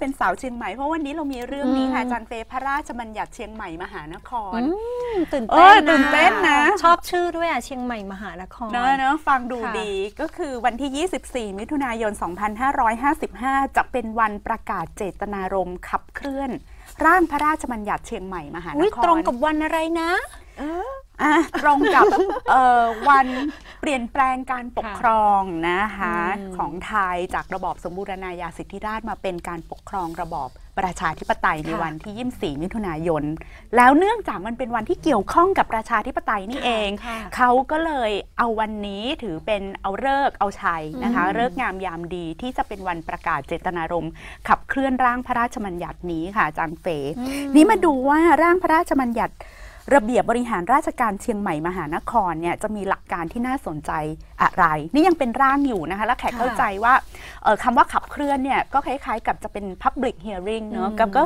เป็นสาวเชียงใหม่เพราะวันนี้เรามีเรื่องนี้ค่ะอาจารย์เฟย์พระราชบัญญัติเชียงใหม่มหานครอืมตื่นเอเต้อนตื่นเต้นนะ ชอบชื่อด้วยอะเชียงใหม่มหานครเนอะเนอะฟังดูค่ะดีก็คือวันที่ 24 มิถุนายน 2555 จะเป็นวันประกาศเจตนารมณ์ขับเคลื่อน ร่างพระราชบัญญัติเชียงใหม่มหานอุ๊ยครตรงกับวันอะไรนะ อะตรงกับเอ่อวันเปลี่ยนแปลงการปกครองนะคะอืมของไทยจากระบอบสมบูรณาญาสิทธิราชย์มาเป็นการปกครองระบอบประชาธิปไตยในวันที่ 24 มิถุนายน แล้วเนื่องจากมันเป็นวันที่เกี่ยวข้องกับประชาธิปไตยนี่เองค่ะเขาก็เลยเอาวันนี้ถือเป็นเอาเลิกษ์เอาชัยนะคะอืมเลิกษ์งามยามดีที่จะเป็นวันประกาศเจตนารมณ์ขับเคลื่อนร่างพระราชบัญญัตินี้ค่ะอาจารย์เฟยนี่มาดูว่าร่างพระราชบัญญัติ ระเบียบบริหารราชการเชียงใหม่มหานครเนี่ยจะมีหลักการที่น่าสนใจอะไร นี่ยังเป็นร่างอยู่นะคะ และแขกค่ะเข้าใจว่าเอ่อคำว่าขับเคลื่อนเนี่ยก็คล้ายๆ กับจะเป็น Public Hearing เนอะอืมกับก็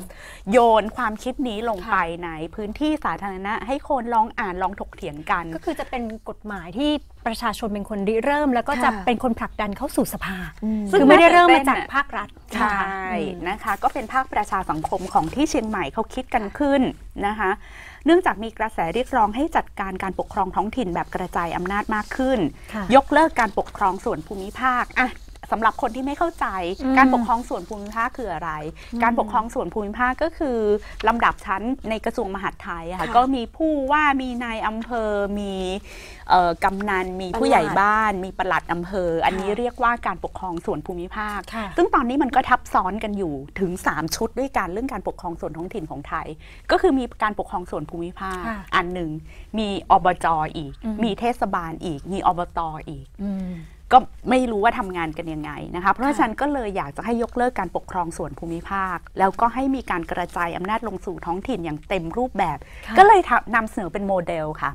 โยนความคิดนี้ลงค่ะไปในพื้นที่สาธารณะ ให้คนลองอ่านลองถกเถียงกัน ก็คือจะเป็นกฎหมายที่ประชาชนเป็นคนริเริ่ม แล้วก็จะค่ะเป็นคนผลักดันเข้าสู่สภา ซึ่งคือไม่ได้เริ่มน่าตื่มานเต้นจากน่ะภาครัฐใช่อืมนะคะ ก็เป็นภาคประชาสังคมของที่เชียงใหม่เขาคิดกันขึ้นนะคะ เนื่องจากมีกระแสเรียกร้องให้จัดการการปกครองท้องถิ่นแบบกระจายอำนาจมากขึ้นค่ะยกเลิกการปกครองส่วนภูมิภาคอะ สำหรับคนที่ไม่เข้าใจอืมการปกครองส่วนภูมิภาคคืออะไร การปกครองส่วนภูมิภาคก็คือลำดับชั้นในกระทรวงมหาดไทยอะค่ะค่ะก็มีผู้ว่ามีนายอำเภอมีเอ่อกำนันมีผู้ใหญ่บ้าน มีปลัดอำเภอ อันนี้ค่ะเรียกว่าการปกครองส่วนภูมิภาคค่ะซึ่งตอนนี้มันก็ทับซ้อนกันอยู่ถึง 3 ชุดด้วยกันเรื่องการปกครองส่วนท้องถิ่นของไทย ก็คือมีการปกครองส่วนภูมิภาคค่ะอันหนึ่งมีอบจอีกอืมมีเทศบาลอีก มีอบตอีกอืม ก็ไม่รู้ว่าทำงานกันยังไงนะคะ เพราะค่ะฉะนั้นก็เลยอยากจะให้ยกเลิกการปกครองส่วนภูมิภาค แล้วก็ให้มีการกระจายอำนาจลงสู่ท้องถิ่นอย่างเต็มรูปแบบ ก็เลยทำนำเสนอเป็นโมเดลค่ะ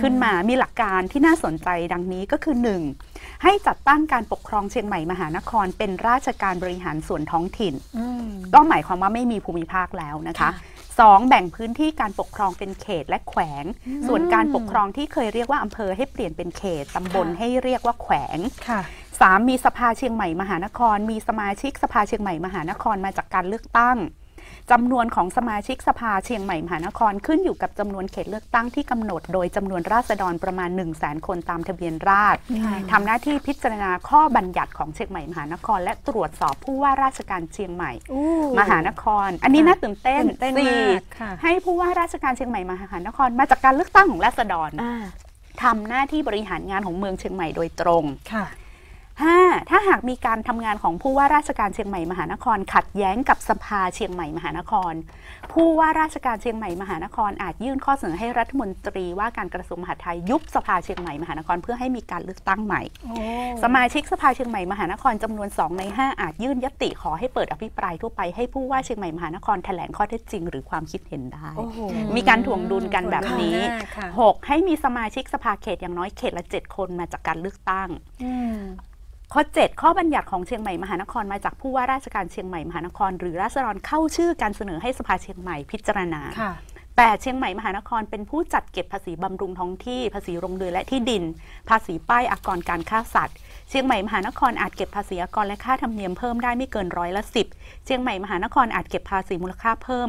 ขึ้นมามีหลักการที่น่าสนใจดังนี้ก็คือ 1. ให้จัดตั้งการปกครองเชียงใหม่มหานคร เป็นราชการบริหารส่วนท้องถิ่นอืมก็หมายความว่าไม่มีภูมิภาคแล้วนะคะค่ะ สองแบ่งพื้นที่การปกครองเป็นเขตและแขวง ส่วนการปกครองที่เคยเรียกว่าอำเภอให้เปลี่ยนเป็นเขตตำบลค่ะให้เรียกว่าแขวงค่ะสามมีสภาเชียงใหม่มหานคร มีสมาชิกสภาเชียงใหม่มหานครมาจากการเลือกตั้ง จำนวนของสมาชิกสภาเชียงใหม่มหานครขึ้นอยู่กับจำนวนเขตเลือกตั้งที่กำหนด โดยจำนวนราษฎรประมาณ 1 0 0 0 0แสนคนตามทะเบียนราษฎรค่ะทำหน้าที่พิจารณาข้อบัญญัติของเชียงใหม่มหานคร และตรวจสอบผู้ว่าราชการเชียงใหม่อู้มหานคร อันนี้ค่ะน่าตื่นเต้นตื่นเต้นสี่มากค่ะให้ผู้ว่าราชการเชียงใหม่มหานคร มาจากการเลือกตั้งของราษฎรอ่าทำหน้าที่บริหารงานของเมืองเชียงใหม่โดยตรงค่ะ 5. ถ้าหากมีการทำงานของผู้ว่าราชการเชียงใหม่มหานคร ขัดแย้งกับสภาเชียงใหม่มหานคร ผู้ว่าราชการเชียงใหม่มหานคร อาจยื่นข้อเสนอให้รัฐมนตรีว่าการกระทรวงมหาดไทยยุบสภาเชียงใหม่มหานคร เพื่อให้มีการเลือกตั้งใหม่ สมาชิกสภาเชียงใหม่มหานครจำนวน 2 ใน 5 อาจยื่นยติขอให้เปิดอภิปรายทั่วไปให้ผู้ว่าเชียงใหม่มหานครแถลงข้อเท็จจริง หรือความคิดเห็นได้โอ้โหมีการถ่วงดุลกันแบบนี้ถ่วงดุลมากค่ะ 6. ให้มีสมาชิกสภาเขตอย่างน้อยเขตละ 7 คนมาจากการเลือกตั้งอืม ข้อ 7 ข้อบัญญัติของเชียงใหม่มหานครมาจากผู้ว่าราชการเชียงใหม่มหานคร หรือราษฎรเข้าชื่อการเสนอให้สภาเชียงใหม่พิจารณาค่ะแต่เชียงใหม่มหานครเป็นผู้จัดเก็บภาษีบำรุงท้องที่ ภาษีโรงเรือนและที่ดิน ภาษีป้ายอากรการฆ่าสัตว์ เชียงใหม่มหานครอาจเก็บภาษีอากรและค่าธรรมเนียมเพิ่มได้ไม่เกินร้อยละสิบเชียงใหม่มหานครอาจเก็บภาษีมูลค่าเพิ่ม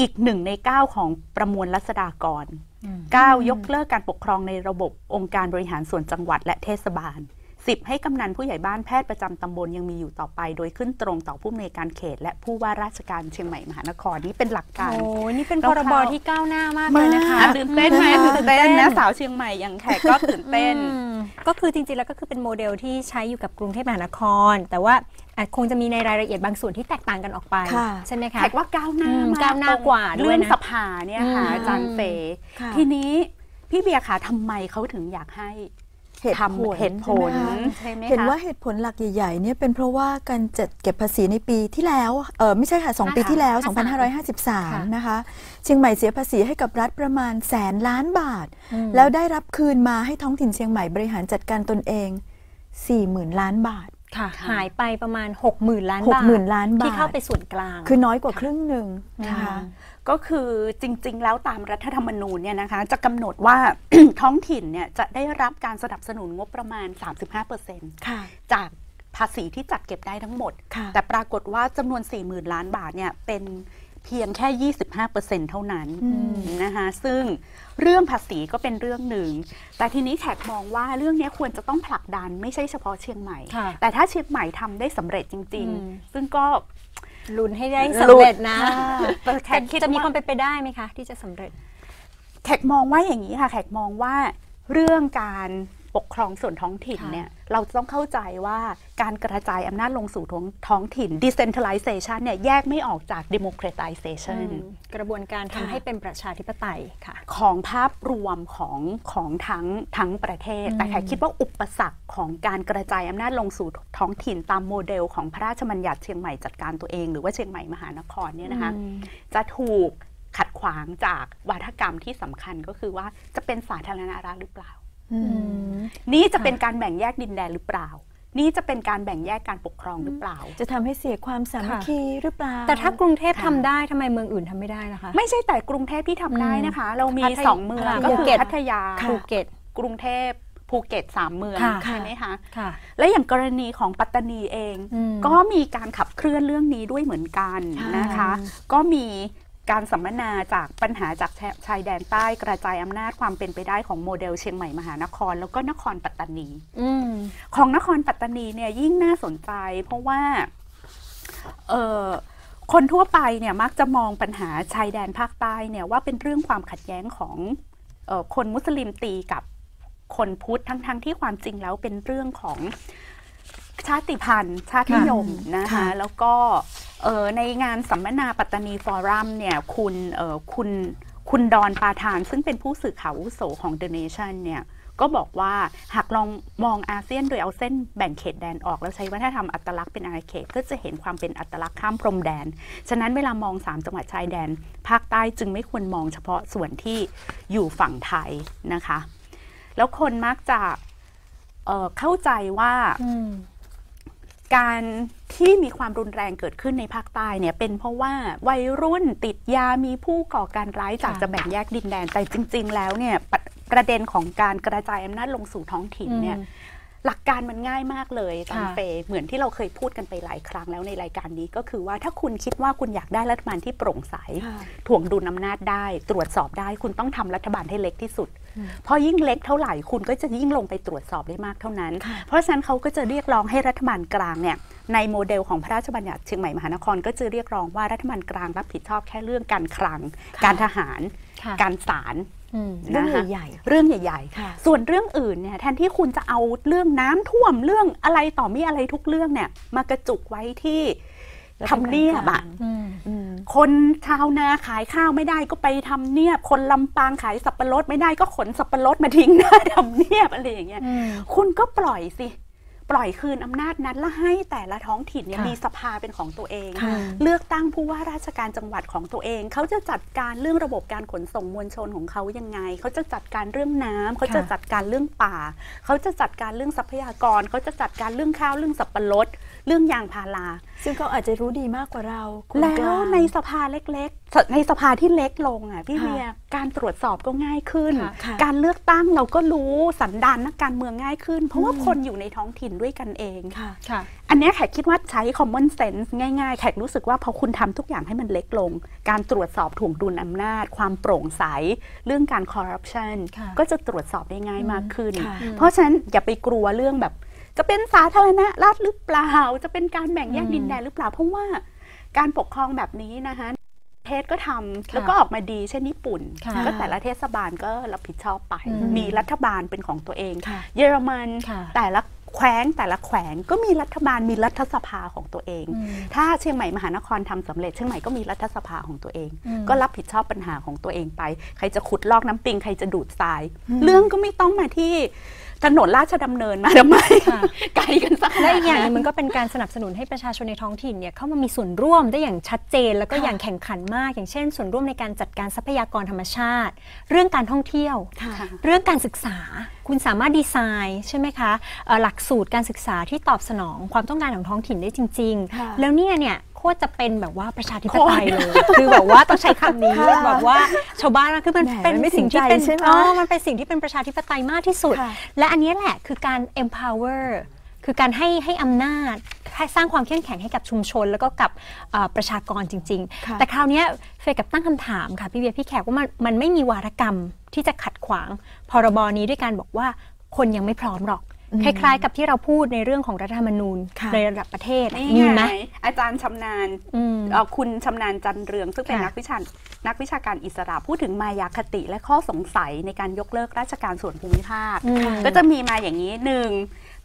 อีกหนึ่งในเก้าของประมวลรัษฎากรอืม9ยกเลิกการปกครองในระบบองค์การบริหารส่วนจังหวัดและเทศบาล 10 ให้กำนันผู้ใหญ่บ้านแพทย์ประจำตำบลยังมีอยู่ต่อไป โดยขึ้นตรงต่อผู้อำนวยการเขต และผู้ว่าราชการเชียงใหม่มหานครนี่เป็นหลักการโอ้ยนี่เป็นแล้พวรบเขาที่ก้าวหน้ามากเลยนะคะอะตื่นเต้นไหมอืมตื่นเต้นนะสาวเชียงใหม่อย่างแขกก็ตื่นเต้นอืมก็คือจริงๆแล้วก็คือเป็นโมเดลที่ใช้อยู่กับกรุงเทพมหานคร แต่ว่าอาจคงจะมีในรายละเอียดบางส่วนที่แตกต่างกันออกไปค่ะใช่ไหมคะแขกว่าก้าวหน้าอืมมากก้าวหน้ากว่าด้วยนะเรื่องสภาเนี่ยค่ะอืมอาจารย์เฟย์ค่ะทีนี้พี่เบียร์คะทำไมเขาถึงอยากให้ เหตุผลทำเหตุผลใช่ไหมคะใช่ไหมคะเห็นว่าเหตุผลหลักใหญ่ๆเนี่ยเป็นเพราะว่าการจัดเก็บภาษีในปีที่แล้วเออไม่ใช่ค่ะ2ปีที่แล้วค่ะ2553 นะคะเชียงใหม่เสียภาษีให้กับรัฐประมาณแสนล้านบาทอืมแล้วได้รับคืนมาให้ท้องถิ่นเชียงใหม่บริหารจัดการตนเอง 40,000 ล้านบาทค่ะ หายไปประมาณ 60,000 ล้านบาท60,000 ล้านบาท ที่เข้าไปส่วนกลาง คือน้อยกว่าครึ่งหนึ่งนะคะก็คือจริง ๆ แล้วตามรัฐธรรมนูญเนี่ยนะคะจะกำหนดว่าท้องถิ่นเนี่ยจะได้รับการสนับสนุนงบประมาณ 35%ค่ะจากภาษีที่จัดเก็บได้ทั้งหมดค่ะแต่ปรากฏว่าจำนวน 40,000 ล้านบาทเนี่ยเป็นเพียงแค่ 25%เท่านั้นนะคะซึ่งเรื่องภาษีก็เป็นเรื่องหนึ่ง แต่ทีนี้แขกมองว่าเรื่องนี้ควรจะต้องผลักดันไม่ใช่เฉพาะเชียงใหม่ค่ะแต่ถ้าเชียงใหม่ทำได้สำเร็จจริงอืมๆซึ่งก็ลุ้นให้ได้สำเร็จนะแต่แขแต่กคิดจะมีคว่าวามเป็นไปได้ไหมคะ ที่จะสำเร็จ แขกมองว่าอย่างนี้ค่ะ แขกมองว่าเรื่องการ ปกครองส่วนท้องถิ่นค่ะเนี่ยเราจะต้องเข้าใจว่าการกระจายอำนาจลงสู่ท้องท้องถิ่น decentralization เนี่ยแยกไม่ออกจาก democratization กระบวนการทำให้เป็นประชาธิปไตยค่ะ ของภาพรวมของของทั้งทั้งประเทศอืมแต่แขกคิดว่าอุปสรรคของการกระจายอำนาจลงสู่ท้องถิ่นตามโมเดลของพระราชบัญญัติเชียงใหม่จัดการตัวเอง หรือว่าเชียงใหม่มหานครเนี่ยนะคะอืมจะถูกขัดขวางจากวัฒกรรมที่สำคัญก็คือว่าจะเป็นสาธารณรัฐหรือเปล่า อืม นี่จะเป็นการแบ่งแยกดินแดนหรือเปล่า นี่จะเป็นการแบ่งแยกการปกครองหรือเปล่า จะทำให้เสียความสามัคคีหรือเปล่า แต่ถ้ากรุงเทพค่ะทำได้ทำไมเมืองอื่นทำไม่ได้ล่ะคะ ไม่ใช่แต่กรุงเทพที่ทำได้นะคะ เรามีพัทยาสองเมืองค่ะก็ภูคือเก็ตพัทยาภูเก็ต กรุงเทพภูเก็ตสามเมืองค่ะใช่ไหมคะค่ะและอย่างกรณีของปัตตานีเองอืมก็มีการขับเคลื่อนเรื่องนี้ด้วยเหมือนกันค่ะนะคะ ก็มี การสัมมนาจากปัญหาจากชาชายแดนใต้กระจายอำนาจความเป็นไปได้ของโมเดลเชียงใหม่มหานคร แล้วก็นครปัตตานีอืมของนครปัตตานีเนี่ยยิ่งน่าสนใจ เพราะว่าเออคนทั่วไปเนี่ยมักจะมองปัญหาชายแดนภาคใต้เนี่ยว่าเป็นเรื่องความขัดแย้งของเออคนมุสลิมตีกับคนพุทธทั้งๆที่ความจริงแล้วเป็นเรื่องของ ชาติพันธุ์ ชาตินิยมนะคะค่ะแล้วก็เอ่อในงานสัมมนาปัตตานีฟอรัมเนี่ยคุณเอ่อคุณคุณดอนปาทาน ซึ่งเป็นผู้สื่อข่าวอาวุโสของ The Nation เนี่ยก็บอกว่าหากลองมองอาเซียนโดยเอาเส้นแบ่งเขตแดนออก แล้วใช้วัฒนธรรมอัตลักษณ์เป็นอาณาเขต ก็จะเห็นความเป็นอัตลักษณ์ข้ามพรมแดน ฉะนั้นเวลามอง 3 จังหวัดชายแดน ภาคใต้จึงไม่ควรมองเฉพาะส่วนที่อยู่ฝั่งไทยนะคะ แล้วคนมักจะเอ่อเข้าใจว่าอืม การที่มีความรุนแรงเกิดขึ้นในภาคใต้เนี่ยเป็นเพราะว่าวัยรุ่นติดยามีผู้ก่อการร้ายจากค่ะจะแบ่งแยกดินแดนแต่จริง ๆ แล้วเนี่ยประประเด็นของการกระจายอำนาจลงสู่ท้องถิ่นเนี่ยอืมหลักการมันง่ายมากเลยตามค่ะเฟย์เหมือนที่เราเคยพูดกันไปหลายครั้งแล้วในรายการนี้ก็คือว่าถ้าคุณคิดว่าคุณอยากได้รัฐบาลที่โปร่งใสค่ะถ่วงดุลอำนาจได้ ตรวจสอบได้คุณต้องทำรัฐบาลให้เล็กที่สุด เพราะยิ่งเล็กเท่าไหร่คุณก็จะยิ่งลงไปตรวจสอบได้มากเท่านั้นค่ะเพราะฉะนั้นเขาก็จะเรียกร้องให้รัฐบาลกลางเนี่ยในโมเดลของพระราชบัญญัติเชียงใหม่มหานคร ก็จะเรียกร้องว่ารัฐบาลกลางรับผิดชอบแค่เรื่องการคลัง การทหารค่ะการศาลอืมเรื่องนะคะใหญ่เรื่องใหญ่ค่ะๆส่วนเรื่องอื่นเนี่ยแทนที่คุณจะเอาเรื่องน้ำท่วมเรื่องอะไรต่อมีอะไรทุกเรื่องเนี่ยมากระจุกไว้ที่ ทำเนียบอะอืมอืมคนชาวนาขายข้าวไม่ได้ก็ไปทำเนียบ คนลำปางขายสับปะรดไม่ได้ก็ขนสับปะรดมาทิ้งหน้าทำเนียบอะไรอย่างเงี้ยอืมคุณก็ปล่อยสิ ปล่อยคืนอำนาจนั้นแล้วให้แต่ละท้องถิ่นเนี่ยค่ะมีสภาเป็นของตัวเองค่ะเลือกตั้งผู้ว่าราชการจังหวัดของตัวเอง เขาจะจัดการเรื่องระบบการขนส่งมวลชนของเขายังไง เขาจะจัดการเรื่องน้ำเขาจะจัดการเรื่องป่า เขาจะจัดการเรื่องทรัพยากร เขาจะจัดการเรื่องข้าวเรื่องสับปะรดเรื่องยางพารา ซึ่งเขาอาจจะรู้ดีมากกว่าเราคนแล้กวางในสภาเล็กๆ ในสภาที่เล็กลงอะพี่ค่ะเวียการตรวจสอบก็ง่ายขึ้นค่ะค่ะการเลือกตั้งเราก็รู้สันดานนักการเมืองง่ายขึ้น เพราะว่าคนอยู่ในท้องถิ่นด้วยกันเองค่ะค่ะอันเนี้ยแขกคิดว่าใช้ common sense ง่ายๆ แขกรู้สึกว่าพอคุณทำทุกอย่างให้มันเล็กลง การตรวจสอบถ่วงดุลอำนาจ ความโปร่งใส เรื่องการ corruption ค่ะก็จะตรวจสอบได้ง่ายมากขึ้นค่ะเพราะฉะนั้นอย่าไปกลัวเรื่องแบบ จะเป็นสาธารณรัฐหรือเปล่า จะเป็นการแบ่งแยกอืมดินแดนหรือเปล่า เพราะว่าการปกครองแบบนี้นะคะประเทศก็ทำค่ะแล้วก็ออกมาดีเช่นญี่ปุ่นค่ะก็แต่ละเทศบาลก็รับผิดชอบไปอืมมีรัฐบาลเป็นของตัวเองค่ะเยอรมันค่ะแต่ละ แขวงแต่ละแขวงก็มีรัฐบาลมีรัฐสภาของตัวเองอืมถ้าเชียงใหม่มหานครทำสำเร็จเชียงใหม่ก็มีรัฐสภาของตัวเองอืมก็รับผิดชอบปัญหาของตัวเองไป ใครจะขุดลอกน้ำปิงใครจะดูดทราย เรื่องก็ไม่ต้องมาที่ ถนนราชดำเนินมาทำไมค่ะไกลกันสักและอีกอย่างหนึงมันก็เป็นการสนับสนุนให้ประชาชนในท้องถิ่นเนี่ยเข้ามามีส่วนร่วมได้อย่างชัดเจน แล้วก็ค่ะอย่างแข่งขันมาก อย่างเช่น ส่วนร่วมในการจัดการทรัพยากรธรรมชาติ เรื่องการท่องเที่ยวค่ะเรื่องการศึกษา คุณสามารถดีไซน์ใช่ไหมคะเอ่อหลักสูตรการศึกษาที่ตอบสนองความต้องการของท้องถิ่นได้จริงค่ะๆแล้วเนี่ยเนี่ยโคตรจะเป็นแบบว่าประชาธิปไตยเลยคือแบบว่าต้องใช้คำนี้ค่ะแบบว่าชาวบ้านนะคือมันแหมเป็นมันไม่ถึสิ่งงที่ใจเป็นใช่ไหมอ๋อมันเป็นสิ่งที่เป็นประชาธิปไตยมากที่สุดค่ะและอันเนี้ยแหละคือการ empower คือการให้ให้อำนาจให้สร้างความเข้มแข็งให้กับชุมชน แล้วก็กับเอ่อประชากรจริงค่ะๆแต่คราวเนี้ยเฟยกับตั้งคำถามค่ะพี่เบียร์พี่แขกว่ามันมันไม่มีวาทกรรมที่จะขัดขวางพรบนี้ด้วยการบอกว่าคนยังไม่พร้อมหรอก คล้ายๆ กับที่เราพูดในเรื่องของรัฐธรรมนูญค่ะในระดับประเทศอะนี่มีไงไหมอาจารย์ชำนาญอืมเอ่อคุณชำนาญจันเรือง ซึ่งเป็นค่ะนักวิชานักวิชาการอิสระพูดถึงมายาคติและข้อสงสัยในการยกเลิกราชการส่วนภูมิภาคอืมก็จะมีมาอย่างนี้หนึ่ง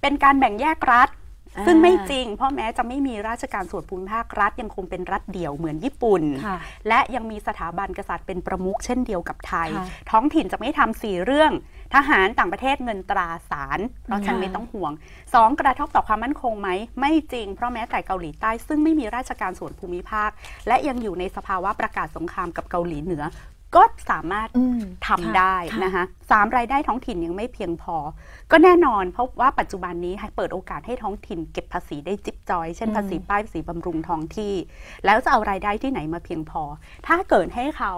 เป็นการแบ่งแยกรัฐอ่า ซึ่งไม่จริง เพราะแม้จะไม่มีราชการส่วนภูมิภาครัฐยังคงเป็นรัฐเดี่ยวเหมือนญี่ปุ่นค่ะและยังมีสถาบันกษัตริย์เป็นประมุขเช่นเดียวกับไทยค่ะท้องถิ่นจะไม่ทำสี่เรื่อง ทหารต่างประเทศเงินตราสาร เพราะฉันค่ะไม่ต้องห่วงสองกระทบต่อความมั่นคงไหม ไม่จริง เพราะแม้แต่เกาหลีใต้ ซึ่งไม่มีราชการส่วนภูมิภาค และยังอยู่ในสภาวะประกาศสงครามกับเกาหลีเหนือก็สามารถอืมทำได้ค่ะนะคะสามรายได้ท้องถิ่นยังไม่เพียงพอ ก็แน่นอนเพราะว่าปัจจุบันนี้ให้เปิดโอกาสให้ท้องถิ่นเก็บภาษีได้จิ๊บจอย เช่นอืมภาษีป้ายภาษีบำรุงท้องที่ แล้วจะเอารายได้ที่ไหนมาเพียงพอ ถ้าเกิดให้เขา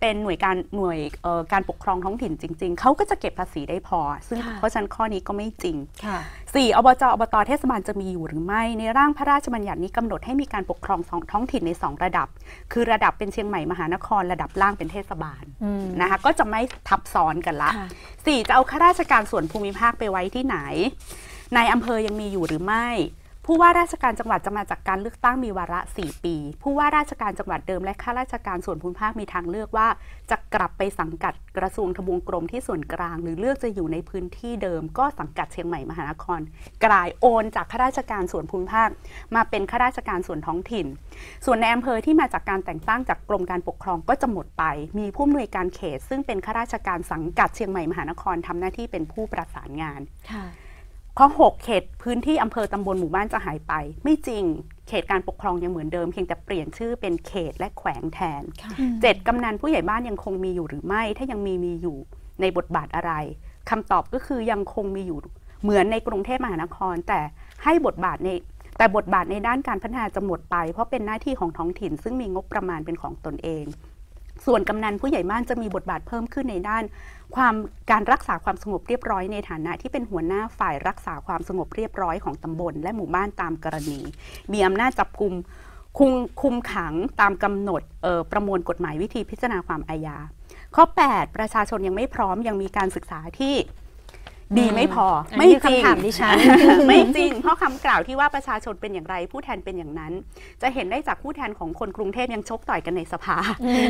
เป็นหน่วยการหน่วยเอ่อการปกครองท้องถิ่นจริง ๆ เขาก็จะเก็บภาษีได้พอ ซึ่งค่ะเพราะฉะนั้นข้อนี้ก็ไม่จริงค่ะ4อบจอบตเทศบาลจะมีอยู่หรือไม่ ในร่างพระราชบัญญัตินี้กำหนดให้มีการปกครองสองท้องถิ่นใน 2 ระดับ คือระดับเป็นเชียงใหม่มหานคร ระดับล่างเป็นเทศบาลอืมนะคะก็จะไม่ทับซ้อนกันละค่ะ4จะเอาข้าราชการส่วนภูมิภาคไปไว้ที่ไหน ในอำเภอยังมีอยู่หรือไม่ ผู้ว่าราชการจังหวัดจะมาจากการเลือกตั้งมีวาระ 4 ปี ผู้ว่าราชการจังหวัดเดิมและข้าราชการส่วนภูมิภาคมีทางเลือกว่า จะกลับไปสังกัดกระทรวงทบวงกรมที่ส่วนกลาง หรือเลือกจะอยู่ในพื้นที่เดิม ก็สังกัดเชียงใหม่มหานคร กลายโอนจากข้าราชการส่วนภูมิภาค มาเป็นข้าราชการส่วนท้องถิ่น ส่วนในอำเภอที่มาจากการแต่งตั้งจากกรมการปกครองก็จะหมดไป มีผู้อำนวยการเขต ซึ่งเป็นข้าราชการสังกัดเชียงใหม่มหานครทำหน้าที่เป็นผู้ประสานงานค่ะ ข้อ 6 เขตพื้นที่อำเภอตำบลหมู่บ้านจะหายไป ไม่จริงเขตการปกครองยังเหมือนเดิมเพียงแต่เปลี่ยนชื่อเป็นเขตและแขวงแทนค่ะเจ็ดกำนันผู้ใหญ่บ้านยังคงมีอยู่หรือไม่ ถ้ายังมีมีอยู่ในบทบาทอะไรคำตอบก็คือยังคงมีอยู่เหมือนในกรุงเทพมหานคร แต่ให้บทบาทในแต่บทบาทในด้านการพัฒนาจะหมดไป เพราะเป็นหน้าที่ของท้องถิ่น ซึ่งมีงบประมาณเป็นของตนเอง ส่วนกำนันผู้ใหญ่บ้านจะมีบทบาทเพิ่มขึ้นในด้าน ความการรักษาความสงบเรียบร้อยในฐานะที่เป็นหัวหน้าฝ่ายรักษาความสงบเรียบร้อยของตำบล และหมู่บ้านตามกรณี มีอำนาจจับกลุ่มคุมคุมขังตามกำหนดออประมวลกฎหมายวิธีพิจารณาความอาญาข้อ 8 ประชาชนยังไม่พร้อมยังมีการศึกษาที่ ดีไม่พออันไม่นี้จริคืองคำถามดิฉันไม่จริง เพราะคำกล่าวที่ว่าประชาชนเป็นอย่างไร ผู้แทนเป็นอย่างนั้น จะเห็นได้จากผู้แทนของคนกรุงเทพยังชกต่อยกันในสภา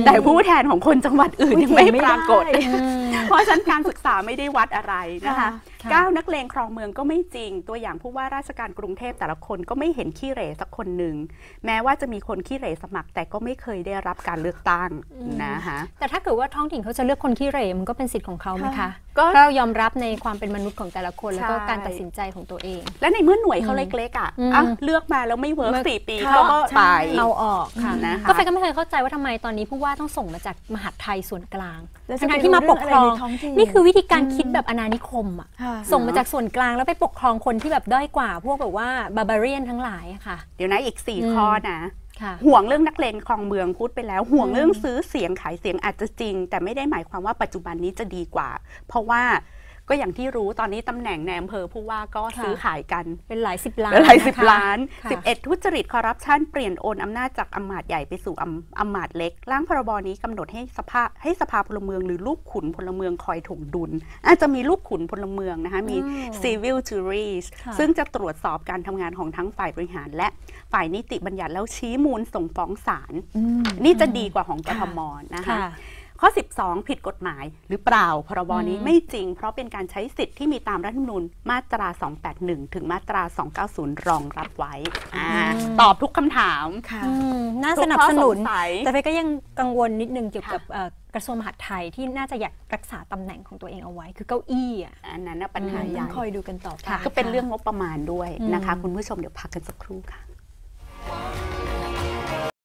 แต่ผู้แทนของคนจังหวัดอื่นยังไม่ปรากฏ เพราะฉะนั้นการศึกษาไม่ได้วัดอะไรนะคะค่ะค่ะก้าวนักเลงครองเมืองก็ไม่จริง ตัวอย่างผู้ว่าราชการกรุงเทพแต่ละคนก็ไม่เห็นขี้เหร่สักคนหนึ่งแม้ว่าจะมีคนขี้เหร่สมัคร แต่ก็ไม่เคยได้รับการเลือกตั้งนะคะแต่ถ้าเกิดว่าท้องถิ่นเขาจะเลือกคนขี้เหร่มันก็เป็นสิทธิ์ของเขาไหมคะค่ะก็เพราะเรายอมรับในความเป็นมนุษย์ของแต่ละคน แล้วก็ใช่การตัดสินใจของตัวเอง และในเมื่อหน่วยเขาเล็กๆอะอืมอะเลือกมาแล้วไม่เวิร์กมันสี่ปีค่ะเขาก็ใช่ไปเอาออกค่ะนะคะก็เฟยก็ไม่เคยเข้าใจว่าทำไมตอนนี้ผู้ว่าต้องส่งมาจากมหาดไทยส่วนกลางแล้วจะทั้งๆที่มาปกครองไปรู้เรื่องอะไรในท้องถิ่นนี่คือวิธีการคิดแบบอนานิคมอะค่ะส่งมาจากส่วนกลางแล้วไปปกครองคนที่แบบด้อยกว่า พวกแบบว่าบาบาเรียนทั้งหลายอะค่ะ เดี๋ยวนะอีกสี่อืมข้อนะค่ะห่วงเรื่องนักเลงคลองเมืองพูดไปแล้ว ห่วงอืมเรื่องซื้อเสียงขายเสียงอาจจะจริง แต่ไม่ได้หมายความว่าปัจจุบันนี้จะดีกว่า เพราะว่า ก็อย่างที่รู้ตอนนี้ตำแหน่งในอำเภอผู้ว่าก็ซื้อขายกันเป็นหลายสิบล้านหลายสิบนะคะล้านค่ะ11 ทุจริตคอร์รัปชันเปลี่ยนโอนอำนาจจากอำมาตย์ใหญ่ไปสู่อำอำมาตย์เล็ก ร่างพรบนี้กำหนดให้สภาให้สภาพลเมืองหรือลูกขุนพลเมืองคอยถ่วงดุล อาจจะมีลูกขุนพลเมืองนะคะมีอืม civil juries ค่ะซึ่งจะตรวจสอบการทำงานของทั้งฝ่ายบริหาร และฝ่ายนิติบัญญัติแล้วชี้มูลส่งฟ้องศาลอืมนี่จะดีกว่าของกทมนะคะค่ะ ข้อ 12 ผิดกฎหมายหรือเปล่าพรบนี้อืมไม่จริง เพราะเป็นการใช้สิทธิ์ที่มีตามรัฐธรรมนูญมาตรา 281 ถึงมาตรา 290 รองรับไว้อ่าตอบทุกคำถามค่ะอืมน่าทุสกนับข้อสนุนงสัยแต่เฟยก็ยังกังวลนิดนึงเกี่ยวค่ะกับเอ่อกระทรวงมหาดไทยที่น่าจะอยากรักษาตำแหน่งของตัวเองเอาไว้ คือเก้าอี้อะอันนั้นน่ะปัญหาอืมใหญ่คอยดูกันต่อไปค่ะก็เป็นเรื่องงบประมาณด้วยนะคะอืมคุณผู้ชมเดี๋ยวพักกันสักครู่ค่ะ